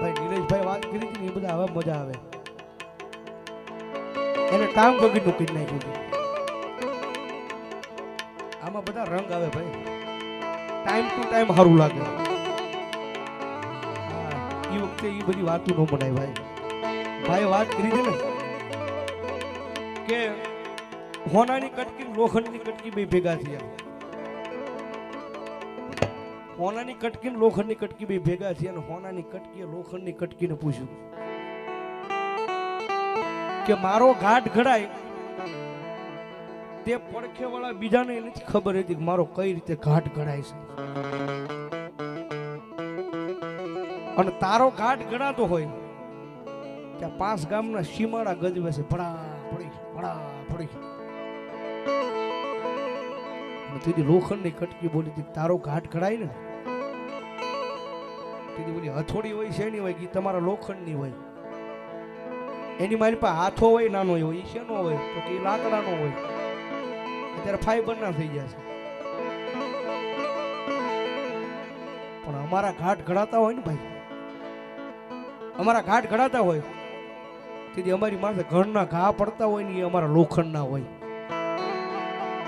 ભાઈ, નીલેશભાઈ વાત કરી હતી ને એ બધા હવે મજા આવે. એને કામ વગરનું કરી નાખ્યું આમાં બધા રંગ આવે ભાઈ. ટાઈમ ટુ ટાઈમ સારું લાગે. એ વખતે એ બધી વાતો ન મનાય ભાઈ. ભાઈ વાત કરી છે ને કે હોનાની કટકી ને લોખંડની કટકી બે ભેગા થયા. હોનાની કટકી ને લોખંડની કટકી બે ભેગા છે અને હોનાની કટકી લોખંડની કટકીને પૂછ્યું કે મારો ઘાટ ઘડાય? તે પડખે વાળા બીજાને નથી ખબર હતી કે મારો કઈ રીતે ઘાટ ઘડાય છે. અને તારો ઘાટ ઘડાતો હોય ત્યાં પાંચ ગામના સીમાડા ગજવે છે પડી, ભડા પડી. અને તેથી લોખંડની કટકી બોલી હતી તારો ઘાટ ઘડાય ને? તેથી બોલી, હથોડી હોય છે એની હોય તમારા લોખંડની હોય. એની મારી પાસે હાથો હોય, નાનો હોય એ શેનો હોય, તો કે લાકડાનો હોય. અત્યારે ફાઈબર ના થઈ ગયા છે. પણ અમારા ઘાટ ઘડાતા હોય ને ભાઈ, અમારા ઘાટ ઘડાતા હોય, તેથી અમારી માથે ઘરના ઘા પડતા હોય ને એ અમારા લોખંડના હોય.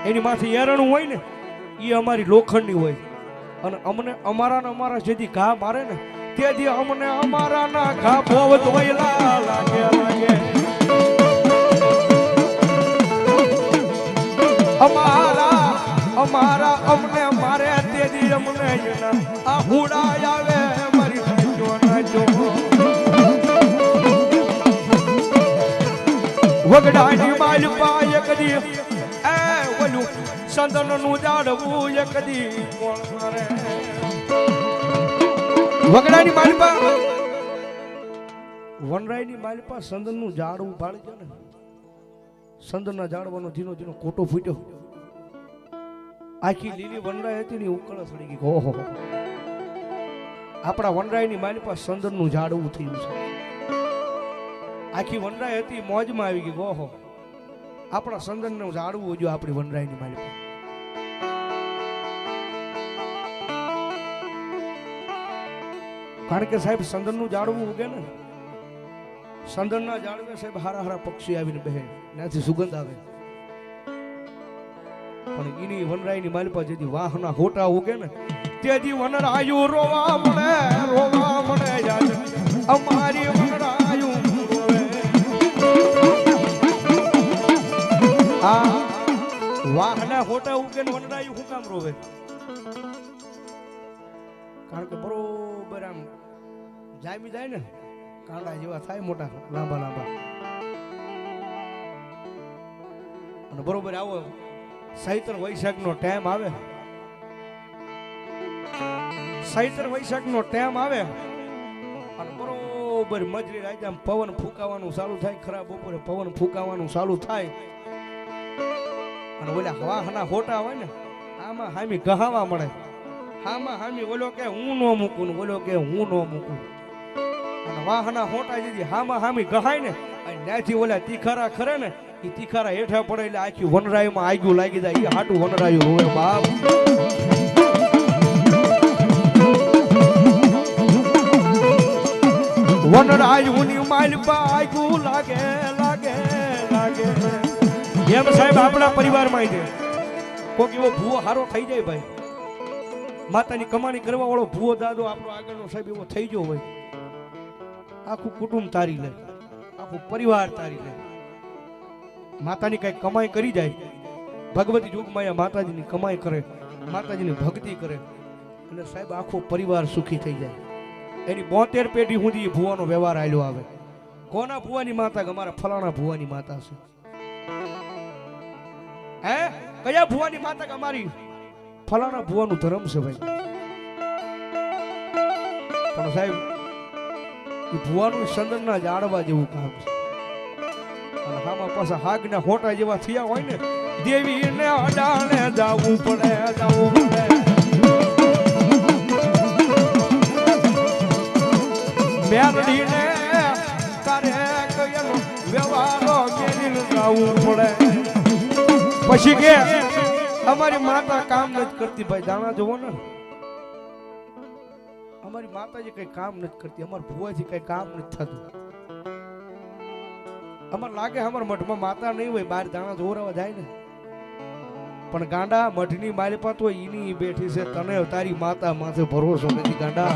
એની માથે એરણું હોય ને એ અમારી લોખંડની હોય. અને અમને અમારા ને અમારા જેથી ઘા મારે ને, તેથી અમને અમારા ના ઘા બહુ ધોયલા લાગે લાગે. અમારા અમારા અમને મારે, તેથી અમને આ હુડા આવે, મારી નાચો નાચો વગડાની માલ પાય કદી, એ ઓલું સંદનનું જાડવું એ કદી કોણ મારે વગડાની માલપા. વનરાયની માલપા સંદનનું. સંદનના ઝાડવાનો ધીનો ધીનો કોટો ફૂટ્યો. આખી લીલી વનરાય હતી ને ઉકળ સડી ગઈ. ઓહો. આપણા વનરાયની માલપા સંદનનું ઝાડવું થયું છે. આખી વનરાય હતી, મોજમાં આવી ગઈ. ઓહો. આપણા સંદનનું ઝાડવું જો આપણી વનરાયની માલપા કારણ કે સાહેબ સંદનનું ઝાડવું ઉગે ને. સંદનના ઝાડવે સાહેબ, હારા હારા પક્ષી આવીને બહે. ત્યાંથી સુગંધ આવે. પણ એની વનરાયની માલપા જેથી વાહના હોટા ઉગે ને, તેથી વનરાયુ રોવા મળે રોવા મળે અમારી વાહના હોટા ઉકેલ ને વનરાયુ હું કામ કારણ કે બરોબર આમ જામી જાય ને, કાંડા જેવા થાય મોટા, લાંબા લાંબા. અને બરોબર આવો સૈતર વૈશાખનો ટાઈમ આવે. સૈતર વૈશાખનો ટાઈમ આવે. અને બરોબર મજરી રાજા પવન ફૂંકાવાનું ચાલુ થાય ખરા બપોરે પવન ફૂંકાવાનું ચાલુ થાય. અને ઓલા વાહના હોટા હોય ને, આમાં હામી ગહાવા મળે. હામાં હામી ઓલો કે હું નો મૂકું ને ઓલો કે હું નો મૂકું. અને વાહના હોટા જેથી હામાં હામી ગહાય ને, અને ત્યાંથી ઓલા તીખારા ખરે ને એ તીખારા હેઠા પડે એટલે આખી વનરાયમાં આગું લાગી જાય એ હાટું વનરાયું હોય બાપ. વનરાયુની માલ આગું લાગે લાગે લાગે. એમ સાહેબ આપણા પરિવારમાં છે. કોક એવો ભૂવો હારો થઈ જાય ભાઈ. માતાની કમાણી કરવા વાળો ભૂવો દાદો આપણો આગળનો સાહેબ એવો થઈ ગયો હોય. આખું કુટુંબ તારી લે. આખું પરિવાર તારી લે. માતાની કઈ કમાઈ કરી જાય. ભગવતી જોગમાયા માતાજીની કમાઈ કરે માતાજીની ભક્તિ કરે. એટલે સાહેબ આખો પરિવાર સુખી થઈ જાય. એની બોતેર પેઢી સુધી ભુવાનો વ્યવહાર આવ્યો આવે. કોના ભુવાની માતા અમારા ફલાણા ભુવાની માતા છે? હે? કયા ભુવાની માતા કે અમારી? ફલાણા ભુવાનું ધર્મ છે ભાઈ. પણ સાહેબ ભુવાનું સંદનના જાળવા જેવું કામ છે. અને હામાં પાછા હાગના હોટા જેવા થયા હોય ને, દેવીને અડાણે જાવું પડે જાવું પડે. મેરડીને તારે કયેલો વ્યવહારો મેલીને જાવું પડે? પછી કે, અમારી માતા કામ નથી કરતી ભાઈ, દાણા જોવો ને. અમારી માતાજી કઈ કામ નથી કરતી, અમાર ભુવાજી કઈ કામ નથી થતું. અમાર લાગે અમારા મઠમાં માતા નહીં હોય બાર દાણા જોરાવા જાય ને. પણ ગાંડા મઠની મારી તો હોય એની બેઠી છે, તને તારી માતા માથે ભરોસો નથી, ગાંડા.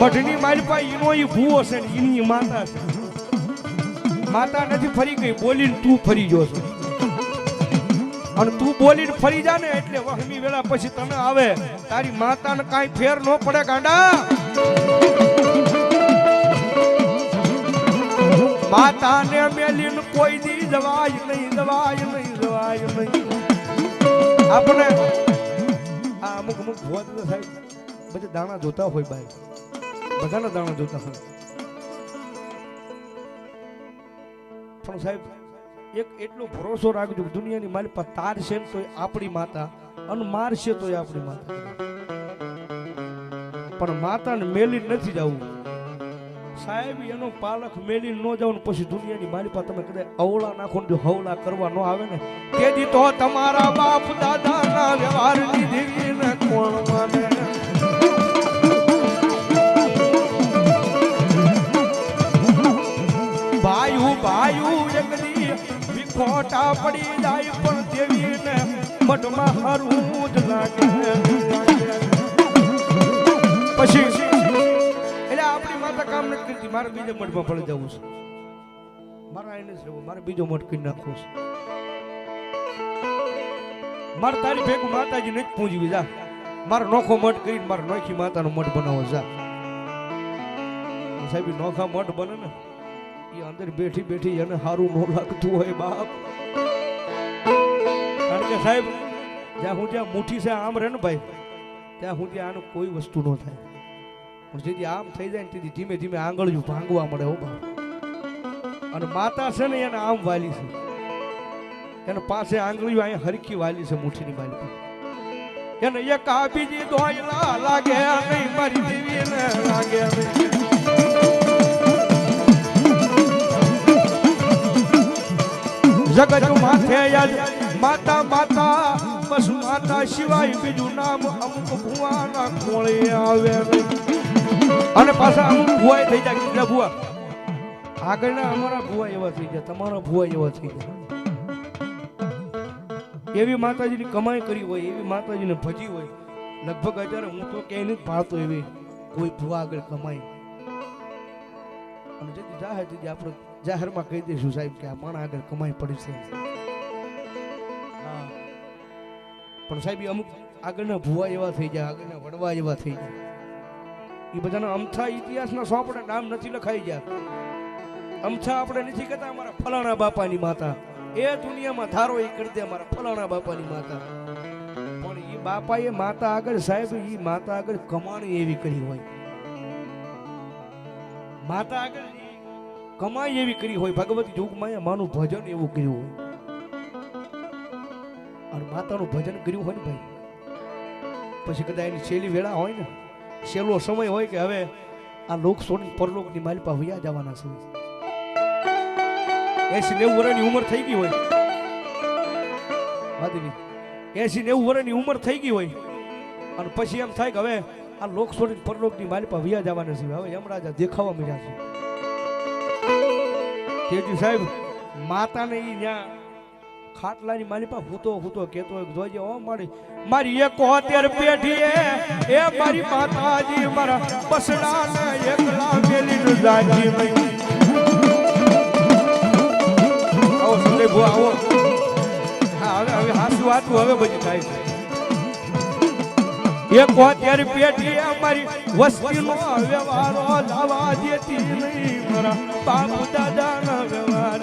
મઠની મારી પાસે એનો ભૂવો છે ને એની માતા છે. માતા નથી ફરી ગઈ, બોલીને તું ફરી ગયો છો. અને તું બોલીને ફરી જા ને એટલે વહમી વેળા પછી તને આવે. તારી માતાને કાંઈ ફેર ન પડે ગાંડા. માતાને મેલીને કોઈ દી જવાય નહીં જવાય નહીં જવાય નહીં. આપણે આ અમુક અમુક દાદા સાહેબ, બધા દાણા જોતા હોય ભાઈ બધાના દાણા જોતા હોય. પણ સાહેબ, એક એટલો ભરોસો રાખજો દુનિયાની મારી પાસે તાર છે ને આપણી માતા અને માર છે તોય આપણી માતા. પણ માતાને મેલી નથી જવું સાહેબ, એનો પાલક મેલી ન જાવ ને પછી દુનિયાની મારી પાસે તમે કદાચ અવળા નાખો ને જો હવલા કરવા ન આવે ને, તેથી તો તમારા બાપ દાદાના વ્યવહારની દેવીને કોણ માને? વિખોટા પડી જાય પણ દેવીને મઠમાં હરવું જ લાગે. પછી, એટલે આપણી માતા કામ નથી કરતી, મારે બીજા મઠમાં પડી જવું છે. મારે એને જ મારે બીજો મઠ કરી નાખવો છે. મારે તારી ભેગું માતાજી નથી પૂંજવી, જા. મારો નોખો મઠ કરીને મારે નોખી માતાનો મઠ બનાવવો જા. સાહેબ નોખા મઠ બને ને અંદર બેઠી બેઠી એને સારું ન લાગતું હોય બાપ. કારણ કે સાહેબ, જ્યાં હું જ્યાં મુઠ્ઠી છે આમ રહે ને ભાઈ, ત્યાં હું ત્યાં આનું કોઈ વસ્તુ ન થાય. પણ જેથી આમ થઈ જાય ને તેથી ધીમે ધીમે આંગળીયું ભાંગવા મળે હો બાપ. અને માતા છે ને એને આમ વાલી છે. એને પાસે આંગળીઓ અહીંયા હરખી વાલી છે મુઠ્ઠીની વાલી એને એક આપી દીધો લાગે નહીં, મારી લાગે નહીં. જગત માથે યાદ. માતા માતા, બસ માતા સિવાય બીજું નામ અમુક ભુવાના કોળે આવે અને પાછા અમુક ભુવાય થઈ જાય. કેટલા ભુવા, આગળના અમારા ભુવા એવા થઈ ગયા તમારા ભુવા એવા થઈ ગયા એવી માતાજીની કમાઈ કરી હોય, એવી માતાજીને ભજી હોય. લગભગ અત્યારે હું તો ક્યાંય નથી પાડતો એવી કોઈ ભુવા આગળ કમાઈ. અને જેથી જાહે આપણે જાહેરમાં કહી દઈશું સાહેબ કે આ માણા આગળ કમાઈ પડી છે. પણ સાહેબ અમુક આગળના ભુવા એવા થઈ જાય આગળના વડવા એવા થઈ જાય એ બધાના અમથા ઇતિહાસના સો નામ નથી લખાઈ ગયા. અમથા આપણે નથી કહેતા, અમારા ફલાણા બાપાની માતા. એ દુનિયામાં ધારો એ કરી દે, અમારા ફલાણા બાપાની માતા. પણ એ બાપાએ માતા આગળ સાહેબ, એ માતા આગળ કમાણી એવી કરી હોય. માતા આગળ કમાઈ એવી કરી હોય, ભગવતી જોગમાં માનું ભજન એવું કર્યું હોય. અને માતાનું ભજન કર્યું હોય ને ભાઈ, પછી કદાચ એની છેલ્લી વેળા હોય ને, છેલ્લો સમય હોય કે હવે આ લોક પરલોકની માલિપા હોયા જવાના છે. એસી નેવું વર્ષની ઉંમર થઈ ગઈ હોય. માધવી એસી નેવું વર્ષની ઉંમર થઈ ગઈ હોય. અને પછી એમ થાય કે હવે આ લોક પરલોકની માલિપા હોયા જવાના છે. હવે યમરાજા દેખાવા મળ્યા છે. તેજી સાહેબ, માતાને ઈ ન્યા ખાટલાની માલી પા હૂતો હૂતો કેતો હોય, જોજે ઓ મારી મારી એક પેઢી એ મારી માતાજી મારા બસડાને એકલા મેલી જાજી નહીં આવો સંજય આવો. હવે હવે હાસુ હાથું હવે બધી થાય છે. એક અત્યારે પેઢી અમારી વસ્તીનો વ્યવહારો લાવા દેતી નહીં મારા બાપ દાદાના વ્યવહાર.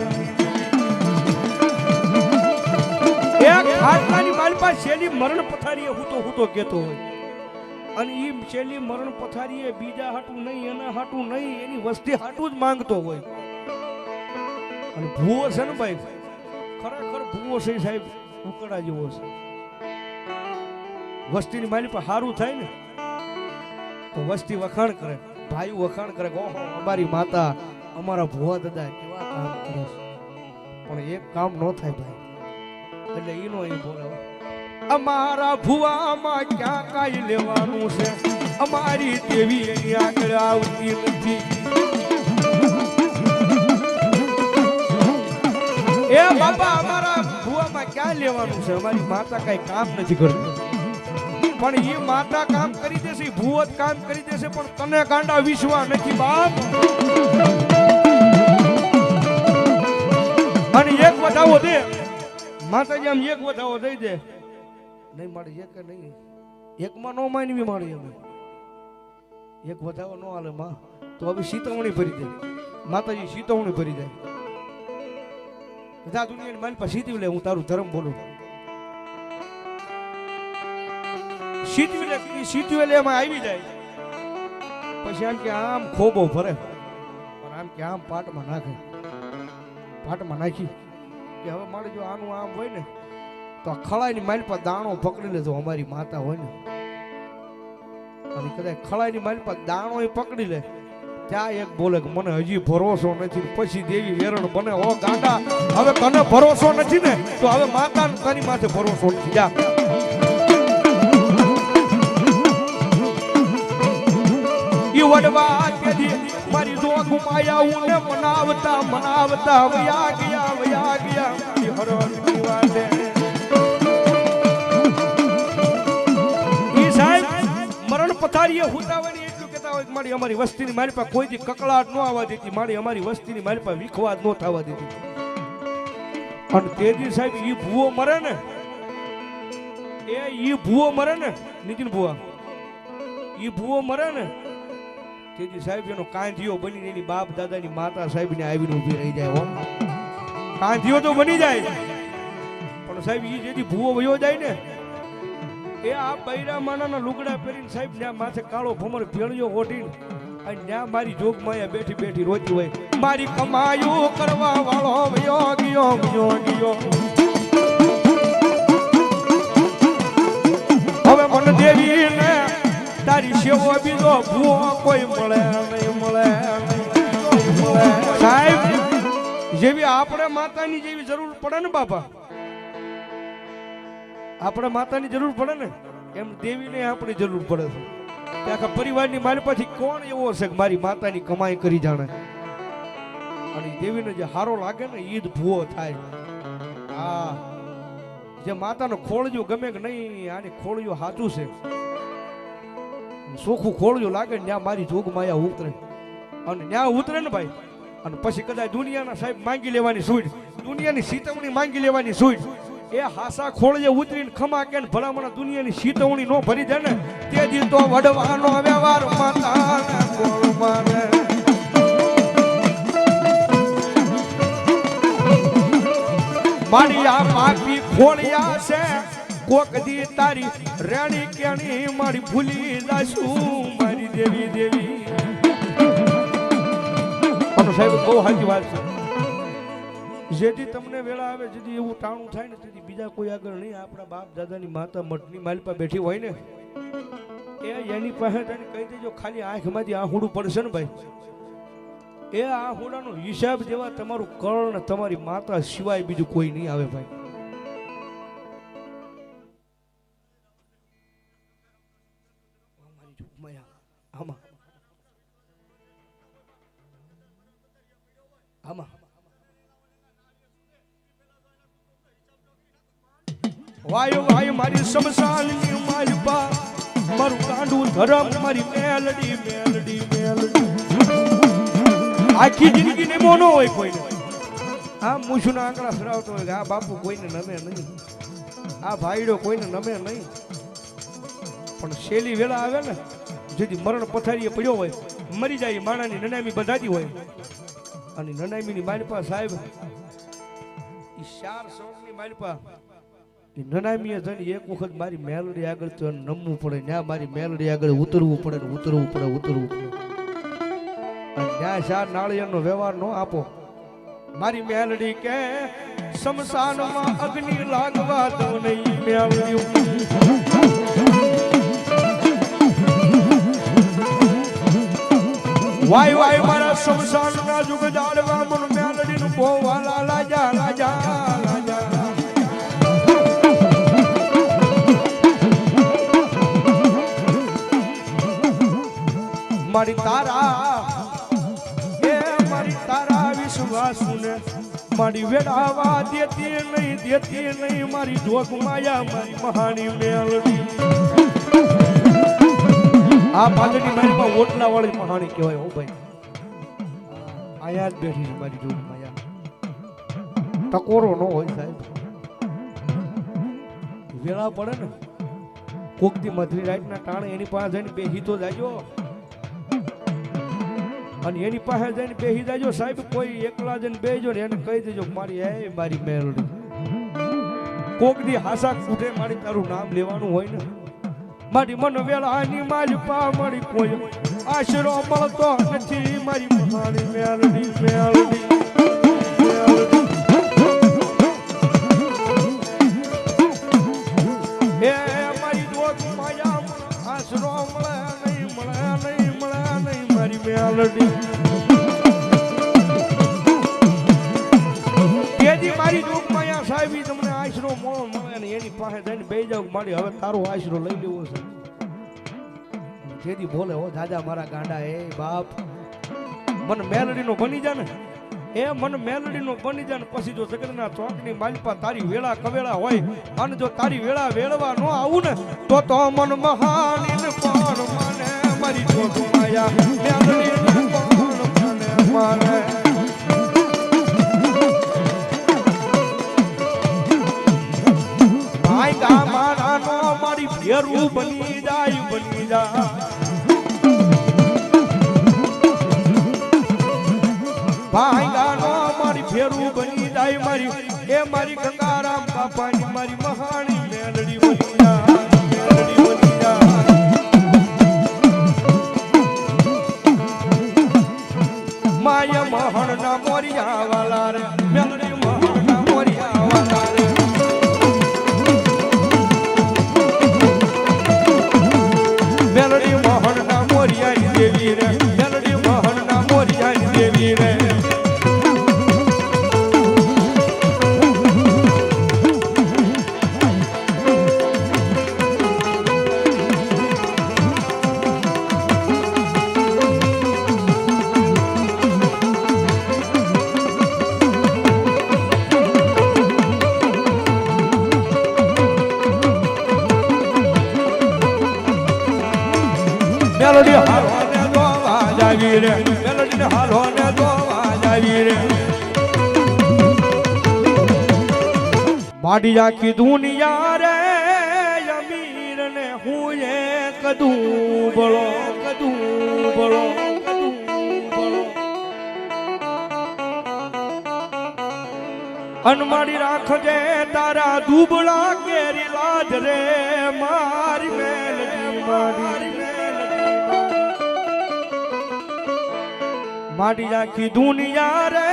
એક ખાટલાની મારી પાસે શેલી મરણ પથારીએ હૂતો હૂતો કેતો હોય. અને ઈ શેલી મરણ પથારીએ બીજા હાટું નહીં, એના હાટું નહીં, એની વસ્તી હાટું જ માંગતો હોય. અને ભૂવો છે ને ભાઈ, ખરેખર ભૂવો છે સાહેબ, ઉકળા જેવો છે. વસ્તીની માલી પર સારું થાય ને? તો વસ્તી વખાણ કરે, ભાઈ વખાણ કરે ઓહો, અમારી માતા અમારા ભુવા દાદા કેવા કામ કરે છે. પણ એક કામ ન થાય ભાઈ. એટલે ઈનો એ બોલે. અમારા ભુવામાં ક્યાં કાંઈ લેવાનું છે? અમારી દેવી એની આગળ આવતી નથી. એ બાબા અમારા ભુવામાં ક્યાં લેવાનું છે? અમારી માતા કઈ કામ નથી કરતી. પણ એ માતા કામ કરી દેશે ભૂવત કામ કરી દેશે, પણ તને ગાંડા વિશ્વા નથી બાપ. અને એક વધાવો દે. માતાજી, આમ એક વધાવો દઈ દે. નહીં મળે એક નહીં. એકમાં નો માનવી મારી અમે. એક વધાવો નો હાલે માં. તો હવે શીતવણી ભરી દે. માતાજી, શીતવણી ભરી દે. બધા દુનિયાની મારી પાસે સીતવી લે, હું તારું ધર્મ બોલું. સીતવી લે ઈ સીતવી એમાં આવી જાય. પછી આમ કે આમ ખોબો ભરે. પણ આમ કે આમ પાટમાં નાખે. પાટમાં નાખી. કે હવે મારે જો આનું આમ હોય ને, તો આ ખળાઈની માલ પર દાણો પકડી લેજો, અમારી માતા હોય ને. અને કદાચ ખળાઈની માલ પર દાણો પકડી લે. ત્યાં એક બોલે કે મને હજી ભરોસો નથી. પછી દેવી વેરણ બને, ઓ ગાંડા, હવે તને ભરોસો નથી ને? તો હવે માતા તારી માથે ભરોસો નથી. જા. ઈ વડવા કેદી મારી જોગ માયા ઉને મનાવતા મનાવતા વયા ગયા વયા ગયા. હરો વાટે ઈ સાહેબ, મરણ પથારીએ હુતાવણી એટલું કહેતા હોય કે મારી અમારી વસ્તીની મારી પાસે કોઈ કકળાટ ન આવવા દેતી, મારી અમારી વસ્તીની મારી પાસે વિખવાદ ન થવા દેતી. અને તેજી સાહેબ, ઈ ભૂવો મરે ને, એ ઈ ભૂવો મરે ને, નીતિન ભૂવા, ઈ ભૂવો મરે ને તેથી સાહેબ, એનો કાંધીઓ બની એની બાપ દાદાની માતા સાહેબ ને આવીને ઊભી રહી જાય કાંધીઓ તો બની જાય. પણ સાહેબ એ જેથી ભૂવો વયો જાય ને, એ આ બૈરા માનાના લુગડા પહેરીને સાહેબ ત્યાં માથે કાળો ભમર ભેળિયો ઓઢીને અને ત્યાં મારી જોગ માયા બેઠી બેઠી રોતી હોય. મારી કમાયું કરવા વાળો ગયો ગયો હવે મને દેવી ને તારી સેવો બીજો ભૂવો કોઈ આપણે માતાની જેવી જરૂર પડે ને બાપા? આપણે માતાની જરૂર પડે ને? એમ દેવીને આપણી જરૂર પડે છે. આખા પરિવારની મારી પાછી કોણ એવો હશે કે મારી માતાની કમાઈ કરી જાણે? અને દેવીને જે હારો લાગે ને, ઈદ ભૂવો થાય. હા. જે માતાનો ખોળજો ગમે કે નહીં, આને ખોળજો સાચું છે. સોખું ખોળજો લાગે ને, ત્યાં મારી જોગ માયા ઉતરે. અને ત્યાં ઉતરે ને ભાઈ અને પછી કદાચ દુનિયાના સાહેબ માંગી લેવાની સુઈડ દુનિયાની સીતવણી માંગી લેવાની સુઈડ એ હાસા ખોળજે ઉતરીને ખમા કે ભલામણ દુનિયાની સીતવણી નો ભરી દે ને તેથી તો વડવાનો વ્યવહાર માતાના કોળમાં રે. મારી ખોળિયા છે, કોક દી તારી રેણી કેણી મારી ભૂલી જાશું, મારી દેવી દેવી. સાહેબ બહુ સાચી વાત છે. જેથી તમને વેળા આવે જેથી એવું ટાણું થાય ને તેથી બીજા કોઈ આગળ નહીં. આપણા બાપ દાદાની માતા મઠની માલપા બેઠી હોય ને એ એની પાસે તને કહી દેજો ખાલી આંખમાંથી આહુડું પડશે ને ભાઈ. એ આહુડાનો હિસાબ જેવા તમારું કર્ણ તમારી માતા સિવાય બીજું કોઈ નહીં આવે ભાઈ. આમાં આમાં વાયુ વાયુ, મારી શમશાનની માલપા મારું ગાંડું ધરમ, મારી મેલડી મેલડી મેલડી. આખી જિંદગી ને મોનો હોય કોઈને. આ મૂછના આંકડા સરાવતો હોય આ બાપુ કોઈને નમે નહીં. આ ભાઈડો કોઈને નમે નહીં. પણ શેલી વેલા આવે ને, જેથી મરણ પથારીએ પડ્યો હોય, મરી જાય માણાની નનામી બધાતી હોય. અને નનામીની માલપા સાહેબ એ ચાર સૌની માલપા. એ નનામીએ જઈને એક વખત મારી મેલડી આગળ નમવું પડે ત્યાં મારી મેલડી આગળ ઉતરવું પડે ને ઉતરવું પડે ઉતરવું પડે. અને ત્યાં ચાર નાળિયેરનો વ્યવહાર ન આપો. મારી મેલડી કે, શમશાનમાં અગ્નિ લાગવા તો નહીં મેલડી વાય વાય મારા સંસારના જુગ જાળવા મન મેલડી નું પોવાલા લાજા લાજા લાજા મારી તારા, એ મારી તારા વિશ્વાસુને મારી વેડાવા દેતી નહીં દેતી નહીં, મારી જોગ માયા મારી મહાની મેલડી. આ પાદરની મારી પાસે ઓટલા વાળી મહાણી કહેવાય હો ભાઈ. આયા જ બેઠી છે મારી જોડે માયા ટકોરો ન હોય સાહેબ. વેળા પડે ને. કોકથી મધરી રાઈટના ટાણે એની પાસે જઈને બેહી તો જાજો. અને એની પાસે જઈને બેહી જાજો સાહેબ કોઈ એકલા જઈને બેહજો ને એને કહી દેજો મારી એ મારી મેરડી કોક દી હાસા કૂટે મારી તારું નામ લેવાનું હોય ને. મારી મન વેળાની મારી કોઈ આશરો મળતો નથી. મારી મહાની મેલડી મેલડી. જઈને બેસી હવે તારો આશરો લઈ લેવો છે. જેથી બોલે, હો દાદા મારા ગાંડા, એ બાપ. મને મેલડીનો બની જા ને એ મને મેલડીનો બની જાય ને પછી જો સગડના ચોકની માલપા તારી વેળા કવેળા હોય, અને જો તારી વેળા વેળવા ન આવું ને તો તો મન મહાન પણ મને મારી જો માયા. મેલડી પણ મને મારે. ફેરું બની જાય બની જાય. ભાઈ ગાનો મારી ફેરું બની જાય, મારી એ મારી ગંગારામ બાપાની મારી મહાણી મેલડી બની જાય, મેલડી બની જાય. માય મહણ ના મોરિયા વાલા રે. જાવી રે મેલડી ને હાલવાને દોવા જાવી રે માડી આખી દુનિયા રે અમીર ને હું એ કદું બળો કદું બળો કદું અનમાડી રાખજે તારા દુબળા કેરી લાજ રે, મારી મેલડી મારી માડી આખી દુનિયા રે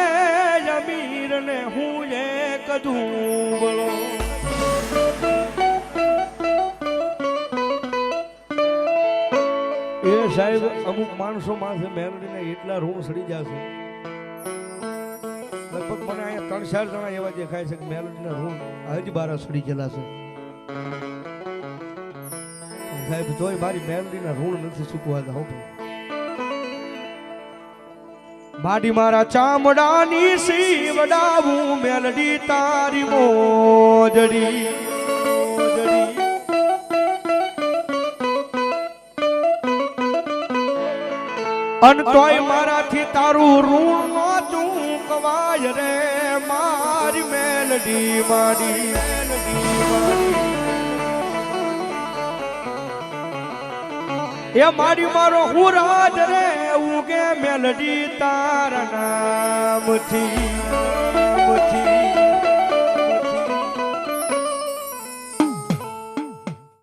અમીર ને હું એક ધૂબળો. એ સાહેબ, અમુક માણસો માથે મેળવીને એટલા ઋણ સડી જશે. લગભગ મને અહીંયા ત્રણ ચાર જણા એવા દેખાય છે કે મેલડીના ઋણ હજ બારા સડી ગયેલા છે. સાહેબ, તોય મારી મેલડીના ઋણ નથી ચૂકવાતા, હો માડી મારા ચામડાની સીવડાવું મેલડી તારી મોજડી. અન તોય મારાથી તારું ઋણ નો ચૂકવાય રે, મારી મેલડી મારી મેલડી, મારી એ મારી મારો હું રાજ રે કે મેલડી તારા નામથી મુથી